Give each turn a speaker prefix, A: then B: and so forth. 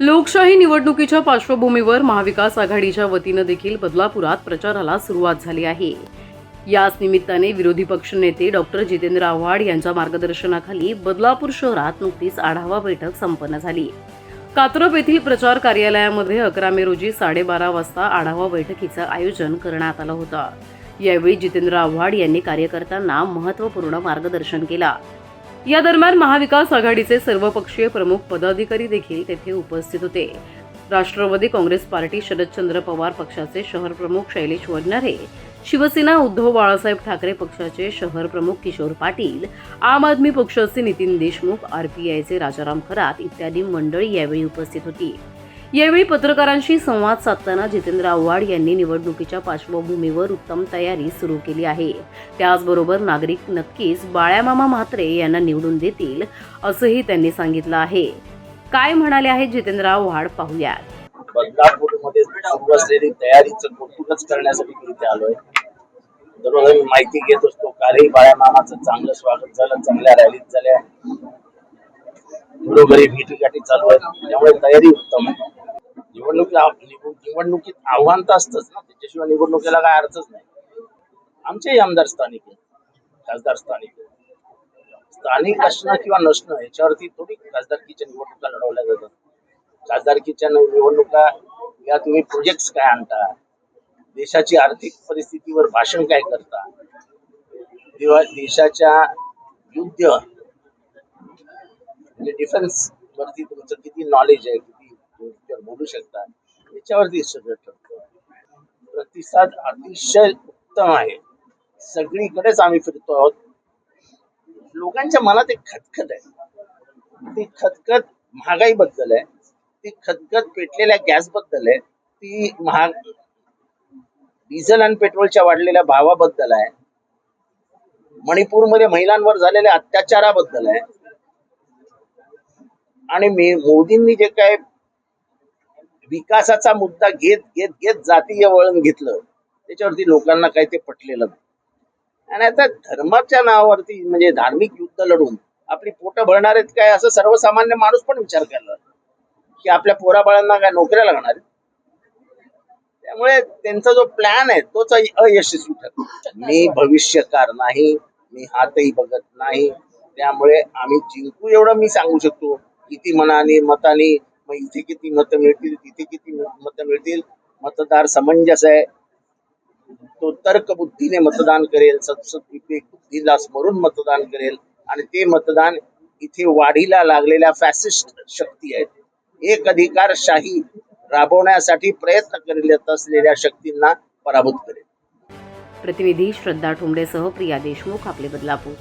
A: लोकशाही निवडणुकीच्या पार्श्वभूमीवर महाविकास आघाडीच्या वतीनं देखील बदलापुरात प्रचाराला सुरुवात झाली आहे. याच निमित्ताने विरोधी पक्षनेते डॉक्टर जितेंद्र आव्हाड यांच्या मार्गदर्शनाखाली बदलापूर शहरात नुकतीच आढावा बैठक संपन्न झाली. कात्रप येथील प्रचार कार्यालयामध्ये अकरा मे रोजी साडेबारा वाजता आढावा बैठकीचं आयोजन करण्यात आलं होतं. यावेळी जितेंद्र आव्हाड यांनी कार्यकर्त्यांना महत्त्वपूर्ण मार्गदर्शन केला. या दरम्यान महाविकास आघाडीचे सर्वपक्षीय प्रमुख पदाधिकारी देखील तेथे उपस्थित होते. राष्ट्रवादी काँग्रेस पार्टी शरदचंद्र पवार पक्षाचे शहर प्रमुख शैलेश वडनेरे शिवसेना उद्धव बाळासाहेब ठाकरे पक्षाचे शहर प्रमुख किशोर पाटील आम आदमी पक्षाचे नितीन देशमुख आरपीआयचे राजाराम खरात इत्यादी मंडळी यावेळी उपस्थित होती. यावेळी पत्रकारांशी संवाद साधताना जितेंद्र आव्हाड यांनी निवडणुकीच्या पार्श्वभूमीवर उत्तम तयारी सुरू केली आहे. त्याचबरोबर नागरिक नक्कीच बाळ्यामामा म्हात्रे यांना निवडून देतील असंही त्यांनी सांगितलं आहे. काय म्हणाले आहेत जितेंद्र आव्हाड पाहूयात.
B: बदलापूरमध्ये सुरू असलेली तयारीचं कौतुकच करण्यासाठी मी इथे आलोय. दररोज मी माहिती घेत असतो कालही बाळ्यामामाचं चांगलं स्वागत झालं चांगल्या रॅलीत झाल्या. घरोघरी भेटीगाठी चालू आहेत त्यामुळे तयारी उत्तम आहे. निवडणूक निवडणुकीत आव्हान तर असतंच ना. त्याच्याशिवाय निवडणुकीला काय अर्थच नाही. आमचेही आमदार स्थानिक आहे खासदार स्थानिक स्थानिक असणं किंवा नसणं याच्यावरती थोडी खासदारकीच्या निवडणुका लढवल्या जातात. खासदारकीच्या निवडणुका या तुम्ही प्रोजेक्ट काय आणता? देशाची आर्थिक परिस्थितीवर भाषण काय करता? किंवा देशाच्या युद्ध म्हणजे डिफेन्स वरती तुमचं किती नॉलेज आहे? बोलू शकतात याच्यावरती सगळं ठरतो. प्रतिसाद अतिशय उत्तम आहे. सगळीकडेच आम्ही फिरतो आहोत. लोकांच्या मनात एक खतखत आहे. ती खतखत महागाईबद्दल आहे. ती खतखत पेटलेल्या गॅसबद्दल आहे. ती महाग डिझेल आणि पेट्रोलच्या वाढलेल्या भावाबद्दल आहे. मणिपूरमध्ये महिलांवर झालेल्या अत्याचाराबद्दल आहे. आणि मी मोदींनी जे काय विकासाचा मुद्दा घेत घेत घेत जातीय वळण घेतलं. त्याच्यावरती लोकांना काही ते पटलेलं नाही. आणि आता धर्माच्या नावावरती म्हणजे धार्मिक युद्ध लढून आपली पोटं भरणार आहेत काय असं सर्वसामान्य माणूस पण विचार करायला की आपल्या पोराबाळांना काय नोकऱ्या लागणार आहेत? त्यामुळे त्यांचा जो प्लॅन आहे तोच अयशस्वी ठरतो. मी भविष्यकार नाही मी हातही बघत नाही. त्यामुळे आम्ही जिंकू एवढं मी सांगू शकतो. किती मनाने मताने मग इथे किती मतं मिळतील तिथे किती मतं मिळतील? मतदार समंजस आहे. तो तर्क बुद्धीने मतदान करेल. बुद्धीला स्मरून मतदान करेल. आणि ते मतदान इथे वाढीला लागलेल्या फॅसिस्ट शक्ती आहेत. एक अधिकारशाही राबवण्यासाठी प्रयत्न करीत असलेल्या शक्तींना पराभूत करेल.
A: प्रतिनिधी श्रद्धा ठोंबरेसह प्रिया देशमुख आपले बदलापूर.